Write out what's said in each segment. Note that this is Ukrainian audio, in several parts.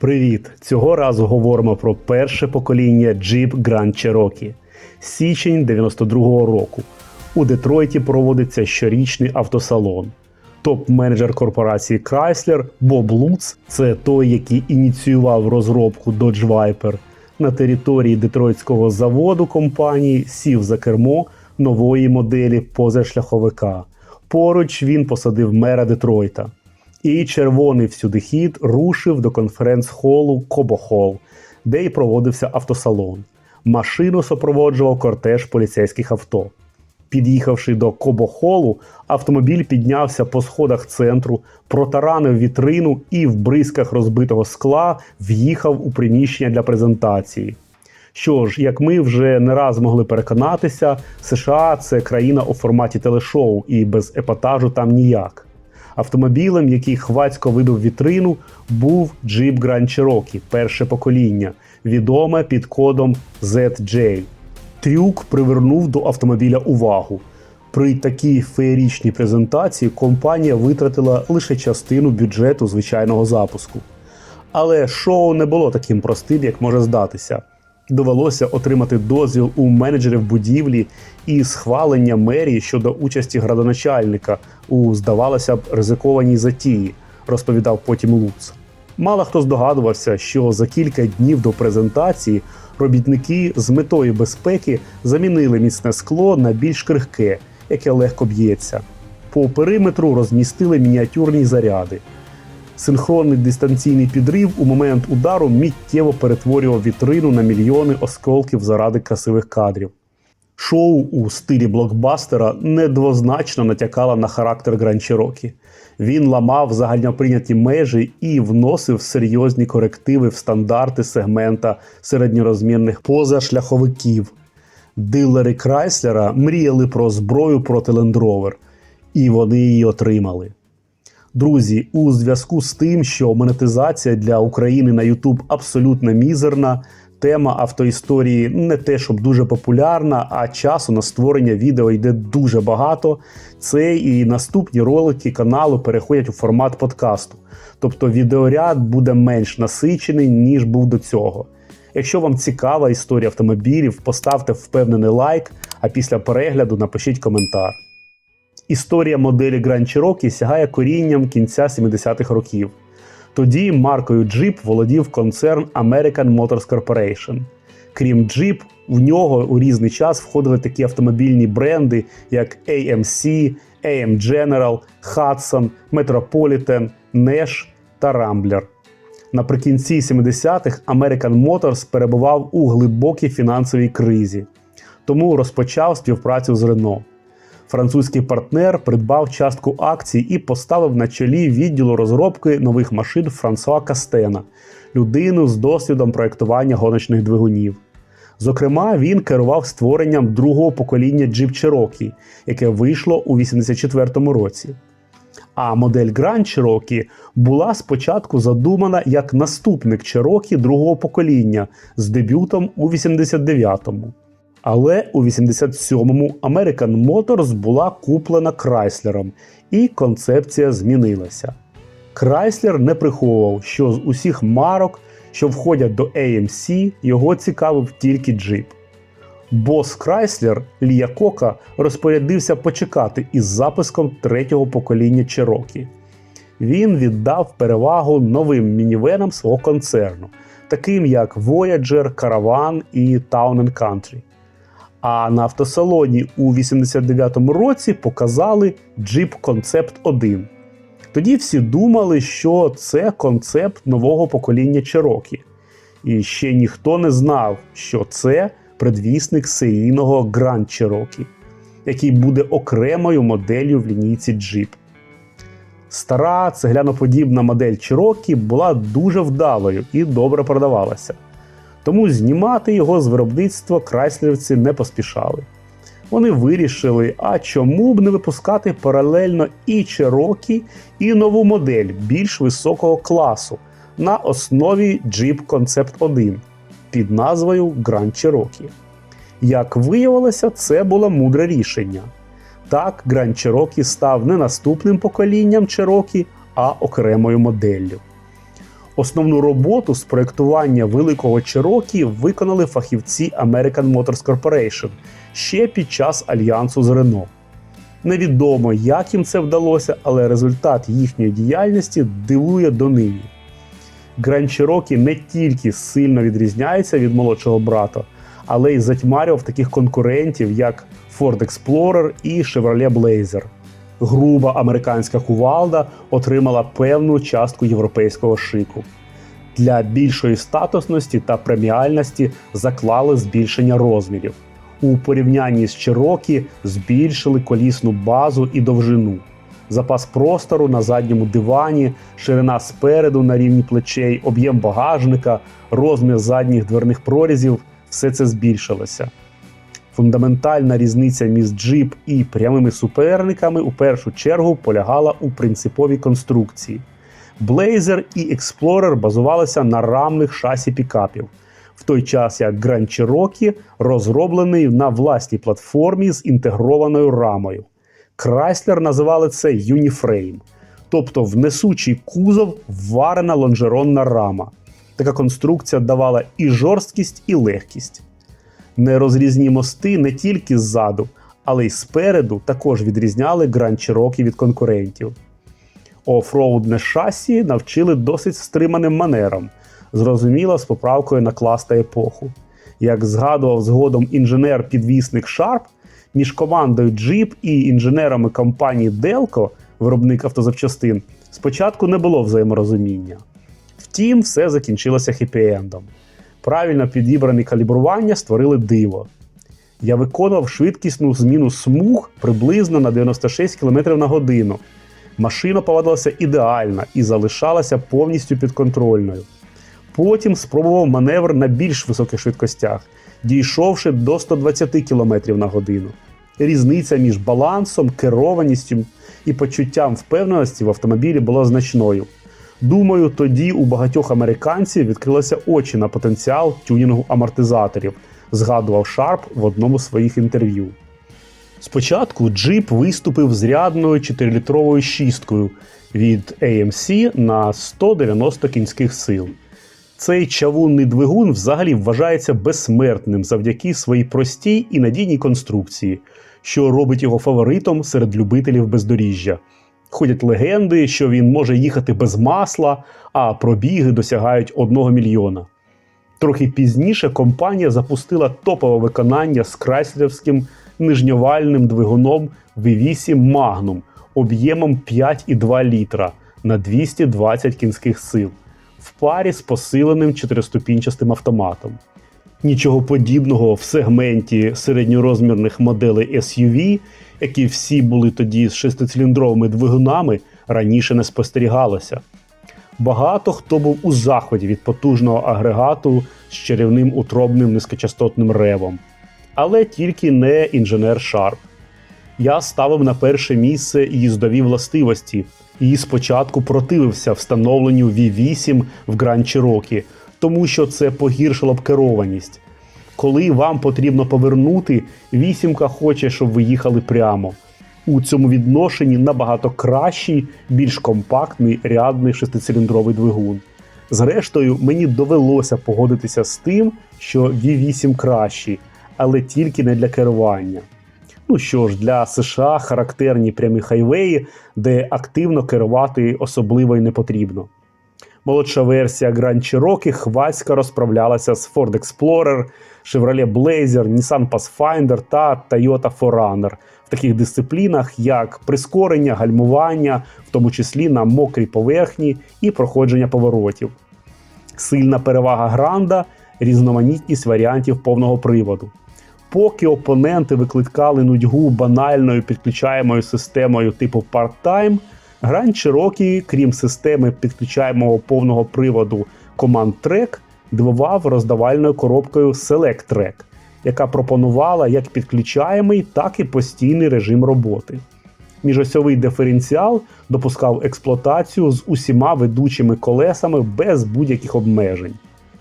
Привіт! Цього разу говоримо про перше покоління Jeep Grand Cherokee. Січень 92-го року. У Детройті проводиться щорічний автосалон. Топ-менеджер корпорації Chrysler Боб Луц це той, який ініціював розробку Dodge Viper, на території детройтського заводу компанії сів за кермо нової моделі позашляховика. Поруч він посадив мера Детройта. І червоний всюдихід рушив до конференц-холу Кобохол, де й проводився автосалон. Машину супроводжував кортеж поліцейських авто. Під'їхавши до Кобохолу, автомобіль піднявся по сходах центру, протаранив вітрину і в бризках розбитого скла в'їхав у приміщення для презентації. Що ж, як ми вже не раз могли переконатися, США це країна у форматі телешоу, і без епатажу там ніяк. Автомобілем, який хвацько вибив вітрину, був Jeep Grand Cherokee, перше покоління, відоме під кодом ZJ. Трюк привернув до автомобіля увагу. При такій феєрічній презентації компанія витратила лише частину бюджету звичайного запуску. Але шоу не було таким простим, як може здатися. Довелося отримати дозвіл у менеджерів будівлі і схвалення мерії щодо участі градоначальника у, здавалося б, ризикованій затії, розповідав потім Луц. Мало хто здогадувався, що за кілька днів до презентації робітники з метою безпеки замінили міцне скло на більш крихке, яке легко б'ється. По периметру розмістили мініатюрні заряди. Синхронний дистанційний підрив у момент удару миттєво перетворював вітрину на мільйони осколків заради красивих кадрів. Шоу у стилі блокбастера недвозначно натякало на характер Гранд Чирокі. Він ламав загальноприйняті межі і вносив серйозні корективи в стандарти сегмента середньорозмірних позашляховиків. Дилери Крайслера мріяли про зброю проти Rover, і вони її отримали. Друзі, у зв'язку з тим, що монетизація для України на YouTube абсолютно мізерна, тема автоісторії не те, щоб дуже популярна, а часу на створення відео йде дуже багато. Цей і наступні ролики каналу переходять у формат подкасту. Тобто відеоряд буде менш насичений, ніж був до цього. Якщо вам цікава історія автомобілів, поставте впевнений лайк, а після перегляду напишіть коментар. Історія моделі Grand Cherokee сягає корінням кінця 70-х років. Тоді маркою Jeep володів концерн American Motors Corporation. Крім Jeep, в нього у різний час входили такі автомобільні бренди, як AMC, AM General, Hudson, Metropolitan, Nash та Rambler. Наприкінці 70-х American Motors перебував у глибокій фінансовій кризі, тому розпочав співпрацю з Renault. Французький партнер придбав частку акцій і поставив на чолі відділу розробки нових машин Франсуа Кастена, людину з досвідом проєктування гоночних двигунів. Зокрема, він керував створенням другого покоління Jeep Cherokee, яке вийшло у 84-му році. А модель Grand Cherokee була спочатку задумана як наступник Cherokee другого покоління з дебютом у 89-му. Але у 87-му American Motors була куплена Крайслером, і концепція змінилася. Крайслер не приховував, що з усіх марок, що входять до AMC, його цікавив тільки джип. Бос Крайслер Лія Кока розпорядився почекати із запуском третього покоління Cherokee. Він віддав перевагу новим мінівенам свого концерну, таким як Voyager, Caravan і Town Country. А на автосалоні у 89-му році показали Jeep Concept 1. Тоді всі думали, що це концепт нового покоління Cherokee. І ще ніхто не знав, що це предвісник серійного Grand Cherokee, який буде окремою моделлю в лінійці Jeep. Стара цегляноподібна модель Cherokee була дуже вдалою і добре продавалася. Тому знімати його з виробництва крайслерівці не поспішали. Вони вирішили, а чому б не випускати паралельно і Cherokee, і нову модель більш високого класу на основі Jeep Concept 1 під назвою Grand Cherokee. Як виявилося, це було мудре рішення. Так, Grand Cherokee став не наступним поколінням Cherokee, а окремою моделлю. Основну роботу з проєктування великого Cherokee виконали фахівці American Motors Corporation ще під час альянсу з Renault. Невідомо, як їм це вдалося, але результат їхньої діяльності дивує донині. Grand Cherokee не тільки сильно відрізняється від молодшого брата, але й затьмарював таких конкурентів, як Ford Explorer і Chevrolet Blazer. Груба американська кувалда отримала певну частку європейського шику. Для більшої статусності та преміальності заклали збільшення розмірів. У порівнянні з Cherokee збільшили колісну базу і довжину. Запас простору на задньому дивані, ширина спереду на рівні плечей, об'єм багажника, розмір задніх дверних прорізів все це збільшилося. Фундаментальна різниця між джип і прямими суперниками у першу чергу полягала у принциповій конструкції. Blazer і Explorer базувалися на рамних шасі пікапів, в той час як Grand Cherokee розроблений на власній платформі з інтегрованою рамою. Chrysler називали це Uniframe, тобто в несучий кузов варена лонжеронна рама. Така конструкція давала і жорсткість, і легкість. Нерозрізні мости не тільки ззаду, але й спереду також відрізняли Grand від конкурентів. Офроудне шасі навчили досить стриманим манерам, зрозуміло з поправкою на клас та епоху. Як згадував згодом інженер-підвісник Sharp, між командою Jeep і інженерами компанії Delco, виробник автозапчастин, спочатку не було взаєморозуміння. Втім, все закінчилося хеппі-ендом. Правильно підібрані калібрування створили диво. Я виконував швидкісну зміну смуг приблизно на 96 км на годину. Машина поводилася ідеально і залишалася повністю підконтрольною. Потім спробував маневр на більш високих швидкостях, дійшовши до 120 км на годину. Різниця між балансом, керованістю і почуттям впевненості в автомобілі була значною. Думаю, тоді у багатьох американців відкрилися очі на потенціал тюнінгу амортизаторів, згадував Шарп в одному з своїх інтерв'ю. Спочатку джип виступив з рядною 4-літровою шісткою від AMC на 190 кінських сил. Цей чавунний двигун взагалі вважається безсмертним завдяки своїй простій і надійній конструкції, що робить його фаворитом серед любителів бездоріжжя. Ходять легенди, що він може їхати без масла, а пробіги досягають 1 мільйона. Трохи пізніше компанія запустила топове виконання з крайслерівським нижньовальним двигуном V8 Magnum об'ємом 5,2 літра на 220 кінських сил в парі з посиленим чотириступінчастим автоматом. Нічого подібного в сегменті середньорозмірних моделей SUV, які всі були тоді з шестициліндровими двигунами, раніше не спостерігалося. Багато хто був у заході від потужного агрегату з чарівним утробним низькочастотним ревом. Але тільки не інженер Шарп. Я ставив на перше місце їздові властивості і спочатку противився встановленню V8 в Grand Cherokee, тому що це погіршило б керованість. Коли вам потрібно повернути, вісімка хоче, щоб ви їхали прямо. У цьому відношенні набагато кращий, більш компактний рядний шестициліндровий двигун. Зрештою, мені довелося погодитися з тим, що V8 кращий, але тільки не для керування. Ну що ж, для США характерні прямі хайвеї, де активно керувати особливо й не потрібно. Молодша версія Grand Cherokee хвацько розправлялася з Ford Explorer, Chevrolet Blazer, Nissan Pathfinder та Toyota 4Runner в таких дисциплінах, як прискорення, гальмування, в тому числі на мокрій поверхні і проходження поворотів. Сильна перевага Гранда різноманітність варіантів повного приводу. Поки опоненти викликали нудьгу банальною підключаємою системою типу part-time, Grand Cherokee, крім системи підключаємого повного приводу Command Track, дивував роздавальною коробкою Select Track, яка пропонувала як підключаємий, так і постійний режим роботи. Міжосьовий диференціал допускав експлуатацію з усіма ведучими колесами без будь-яких обмежень.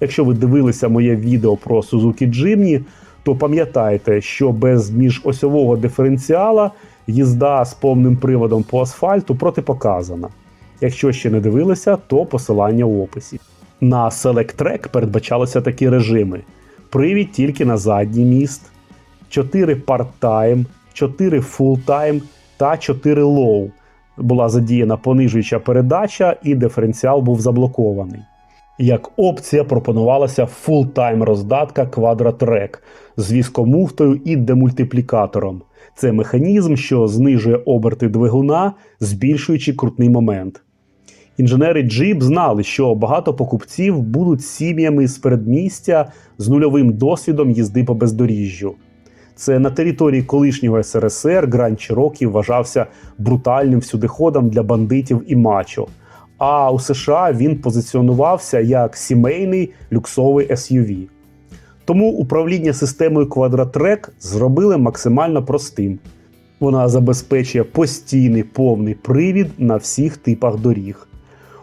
Якщо ви дивилися моє відео про Suzuki Jimny, то пам'ятайте, що без міжосьового диференціала їзда з повним приводом по асфальту протипоказана. Якщо ще не дивилися, то посилання в описі. На Select Track передбачалися такі режими: привід тільки на задній міст, 4 part-time, 4 full-time та 4 low. Була задіяна понижуюча передача, і диференціал був заблокований. Як опція пропонувалася full-time роздатка Quadratrack з віскомуфтою і демультиплікатором. Це механізм, що знижує оберти двигуна, збільшуючи крутний момент. Інженери Jeep знали, що багато покупців будуть сім'ями з передмістя з нульовим досвідом їзди по бездоріжжю. Це на території колишнього СРСР Гранд Чирокі вважався брутальним всюдиходом для бандитів і мачо. А у США він позиціонувався як сімейний люксовий SUV. Тому управління системою Quadratrack зробили максимально простим. Вона забезпечує постійний повний привід на всіх типах доріг.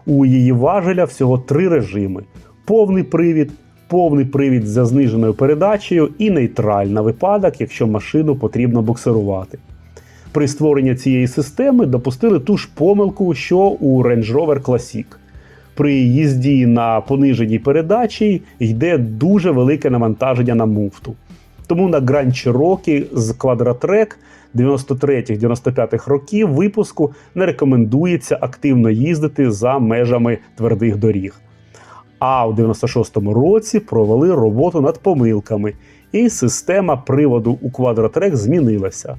У її важеля всього три режими: повний привід, повний привід за зниженою передачею і нейтраль на випадок, якщо машину потрібно буксирувати. При створенні цієї системи допустили ту ж помилку, що у Range Rover Classic. При їзді на пониженій передачі йде дуже велике навантаження на муфту. Тому на Grand Cherokee з Quadratrack 93-95 років випуску не рекомендується активно їздити за межами твердих доріг. А у 96-му році провели роботу над помилками, і система приводу у Quadratrack змінилася.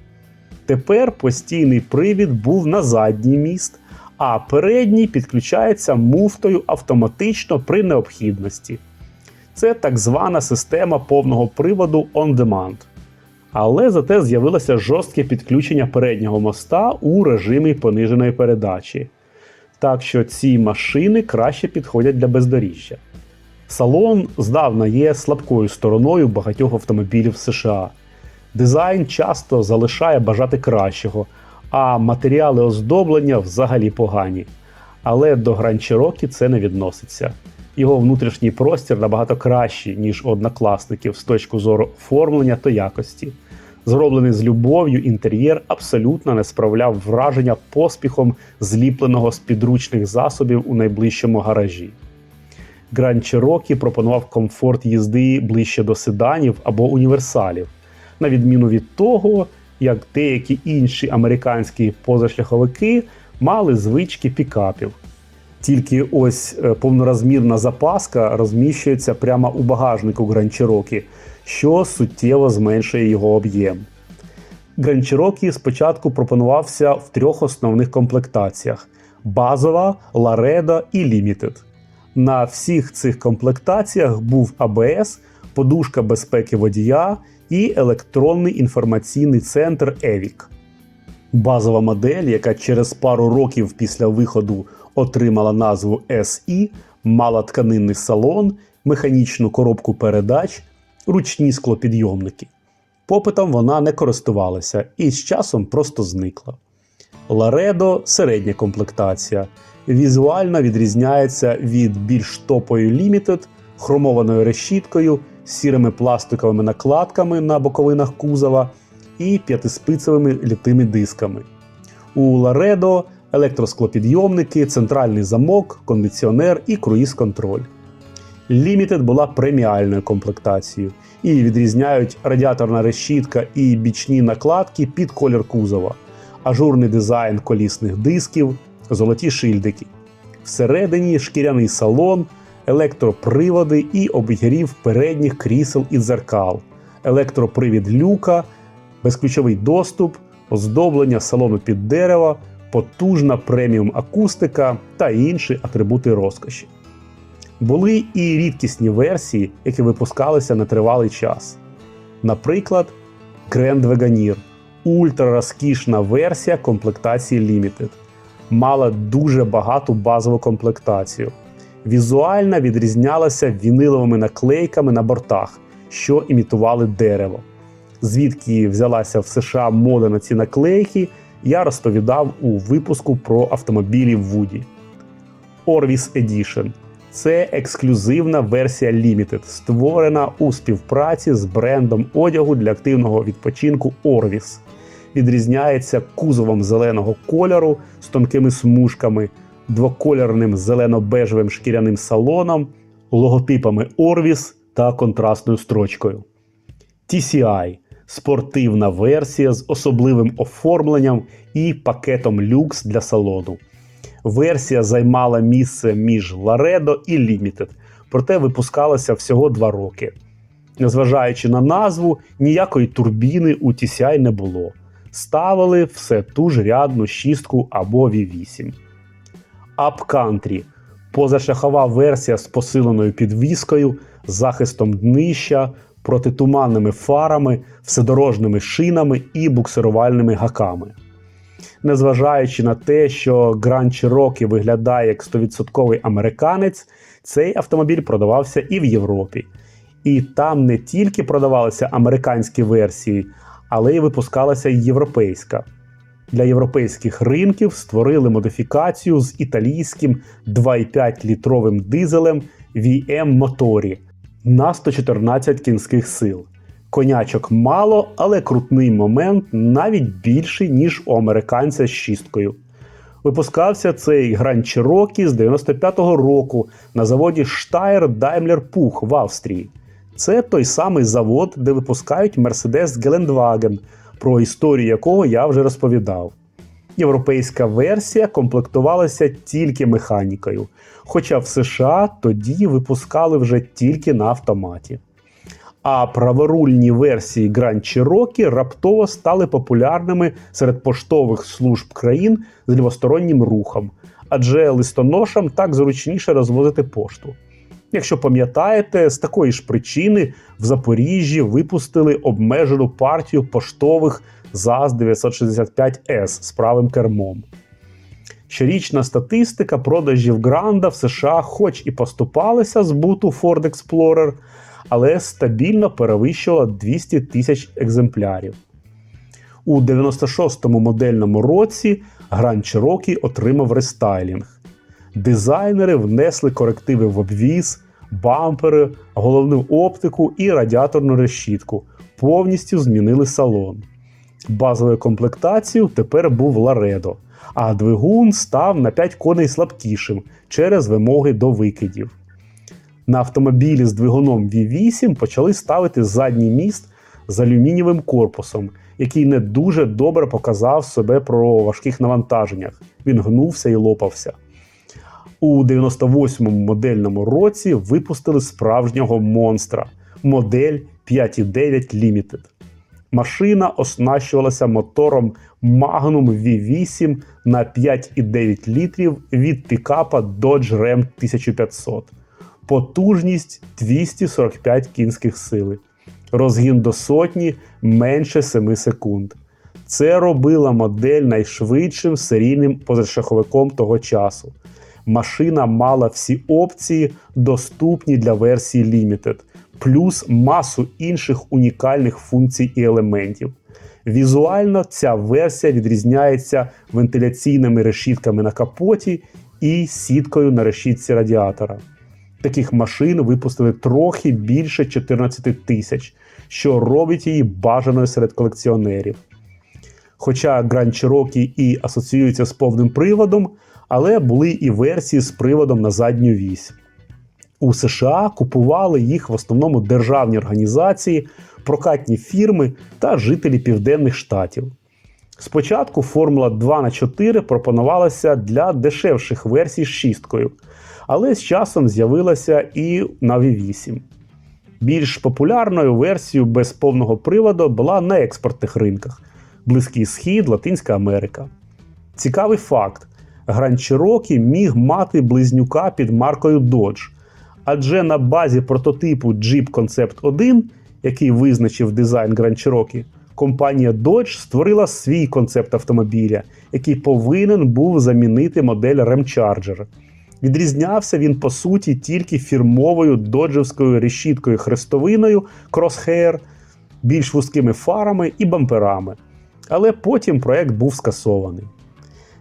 Тепер постійний привід був на задній міст, а передній підключається муфтою автоматично при необхідності. Це так звана система повного приводу on demand. Але зате з'явилося жорстке підключення переднього моста у режимі пониженої передачі. Так що ці машини краще підходять для бездоріжжя. Салон здавна є слабкою стороною багатьох автомобілів США. Дизайн часто залишає бажати кращого, а матеріали оздоблення взагалі погані. Але до Grand Cherokee це не відноситься. Його внутрішній простір набагато кращий, ніж однокласників з точки зору оформлення та якості. Зроблений з любов'ю інтер'єр абсолютно не справляв враження поспіхом зліпленого з підручних засобів у найближчому гаражі. Grand Cherokee пропонував комфорт їзди ближче до седанів або універсалів, на відміну від того, як деякі інші американські позашляховики мали звички пікапів. Тільки ось е, повнорозмірна запаска розміщується прямо у багажнику Cherokee, що суттєво зменшує його об'єм. Cherokee спочатку пропонувався в трьох основних комплектаціях: базова, Laredo і Limited. На всіх цих комплектаціях був ABS, подушка безпеки водія і електронний інформаційний центр EVIC. Базова модель, яка через пару років після виходу отримала назву SE, мала тканинний салон, механічну коробку передач, ручні склопідйомники. Попитом вона не користувалася і з часом просто зникла. Laredo – середня комплектація. Візуально відрізняється від більш топою Limited, хромованою решіткою, сірими пластиковими накладками на боковинах кузова і п'ятиспицевими літими дисками. У Laredo електросклопідйомники, центральний замок, кондиціонер і круїз-контроль. Limited була преміальною комплектацією і відрізняють радіаторна решітка і бічні накладки під колір кузова, ажурний дизайн колісних дисків, золоті шильдики. Всередині шкіряний салон, електроприводи і обігрів передніх крісел і дзеркал, електропривід люка, безключовий доступ, оздоблення салону під дерево, потужна преміум акустика та інші атрибути розкоші. Були і рідкісні версії, які випускалися на тривалий час. Наприклад, Grand Wagoneer – ультрарозкішна версія комплектації Limited. Мала дуже багату базову комплектацію. Візуально відрізнялася віниловими наклейками на бортах, що імітували дерево. Звідки взялася в США мода на ці наклейки, я розповідав у випуску про автомобілі Woody. Orvis Edition це ексклюзивна версія Limited, створена у співпраці з брендом одягу для активного відпочинку Orvis. Відрізняється кузовом зеленого кольору з тонкими смужками, двокольорним зелено-бежевим шкіряним салоном, логотипами Orvis та контрастною строчкою. TCI спортивна версія з особливим оформленням і пакетом люкс для салону. Версія займала місце між Laredo і Limited, проте випускалася всього два роки. Незважаючи на назву, ніякої турбіни у TCI не було. Ставили все ту ж рядну шістку або V8. Upcountry позашляхова версія з посиленою підвіскою, захистом днища, протитуманними фарами, вседорожними шинами і буксирувальними гаками. Незважаючи на те, що Grand Cherokee виглядає як 100% американець, цей автомобіль продавався і в Європі. І там не тільки продавалися американські версії, але й випускалася європейська. Для європейських ринків створили модифікацію з італійським 2,5 літровим дизелем VM моторі на 114 кінських сил. Конячок мало, але крутний момент навіть більший, ніж у американця з шісткою. Випускався цей Grand Cherokee з 95-го року на заводі Steyr Daimler Puch в Австрії. Це той самий завод, де випускають Mercedes Geländewagen, про історію якого я вже розповідав. Європейська версія комплектувалася тільки механікою, хоча в США тоді випускали вже тільки на автоматі. А праворульні версії Grand Cherokee раптово стали популярними серед поштових служб країн з лівостороннім рухом, адже листоношам так зручніше розвозити пошту. Якщо пам'ятаєте, з такої ж причини в Запоріжжі випустили обмежену партію поштових ЗАЗ 965С з правим кермом. Щорічна статистика продажів Гранда в США, хоч і поступалася збуту Ford Explorer, але стабільно перевищувала 200 тисяч екземплярів. У 96-му модельному році Grand Cherokee отримав рестайлінг. Дизайнери внесли корективи в обвіз, бампери, головну оптику і радіаторну решітку. Повністю змінили салон. Базовою комплектацією тепер був Laredo, а двигун став на 5 коней слабкішим через вимоги до викидів. На автомобілі з двигуном V8 почали ставити задній міст з алюмінієвим корпусом, який не дуже добре показав себе про важких навантаженнях. Він гнувся і лопався. У 98-му модельному році випустили справжнього монстра модель 5.9 Limited. Машина оснащувалася мотором Magnum V8 на 5,9 літрів від пікапа Dodge Ram 1500. Потужність 245 кінських сили. Розгін до сотні менше 7 секунд. Це робила модель найшвидшим серійним позашаховиком того часу. Машина мала всі опції, доступні для версії Limited, плюс масу інших унікальних функцій і елементів. Візуально ця версія відрізняється вентиляційними решітками на капоті і сіткою на решітці радіатора. Таких машин випустили трохи більше 14 тисяч, що робить її бажаною серед колекціонерів. Хоча Grand Cherokee і асоціюється з повним приводом, але були і версії з приводом на задню вісь. У США купували їх в основному державні організації, прокатні фірми та жителі південних штатів. Спочатку Формула 2 на 4 пропонувалася для дешевших версій з шісткою, але з часом з'явилася і на V8. Більш популярною версією без повного приводу була на експортних ринках Близький Схід, Латинська Америка. Цікавий факт: Cherokee міг мати близнюка під маркою Dodge, адже на базі прототипу Jeep Concept 1, який визначив дизайн Cherokee, компанія Dodge створила свій концепт автомобіля, який повинен був замінити модель Ramcharger. Відрізнявся він по суті тільки фірмовою доджевською решіткою хрестовиною Crosshair, більш вузькими фарами і бамперами. Але потім проект був скасований.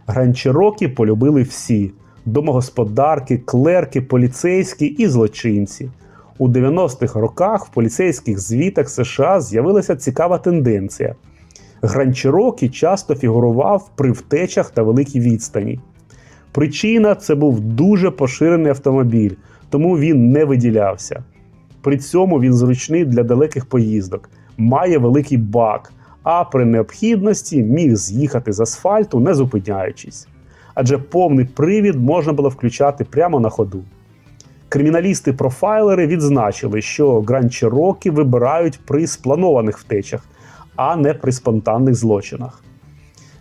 Гранчерокі полюбили всі: домогосподарки, клерки, поліцейські і злочинці. У 90-х роках в поліцейських звітах США з'явилася цікава тенденція. Гранчерокі часто фігурував при втечах та великій відстані. Причина це був дуже поширений автомобіль, тому він не виділявся. При цьому він зручний для далеких поїздок, має великий бак, а при необхідності міг з'їхати з асфальту, не зупиняючись. Адже повний привід можна було включати прямо на ходу. Криміналісти-профайлери відзначили, що Cherokee вибирають при спланованих втечах, а не при спонтанних злочинах.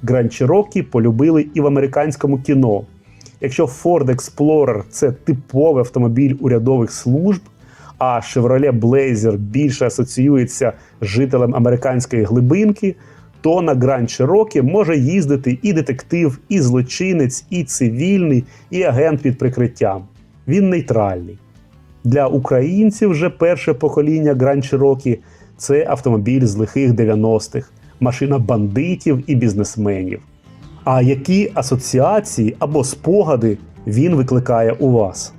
Cherokee полюбили і в американському кіно. Якщо Ford Explorer це типовий автомобіль урядових служб, а Chevrolet Blazer більше асоціюється з жителем американської глибинки, то на Grand Cherokee може їздити і детектив, і злочинець, і цивільний, і агент під прикриттям. Він нейтральний. Для українців же перше покоління Grand Cherokee – це автомобіль з лихих 90-х, машина бандитів і бізнесменів. А які асоціації або спогади він викликає у вас?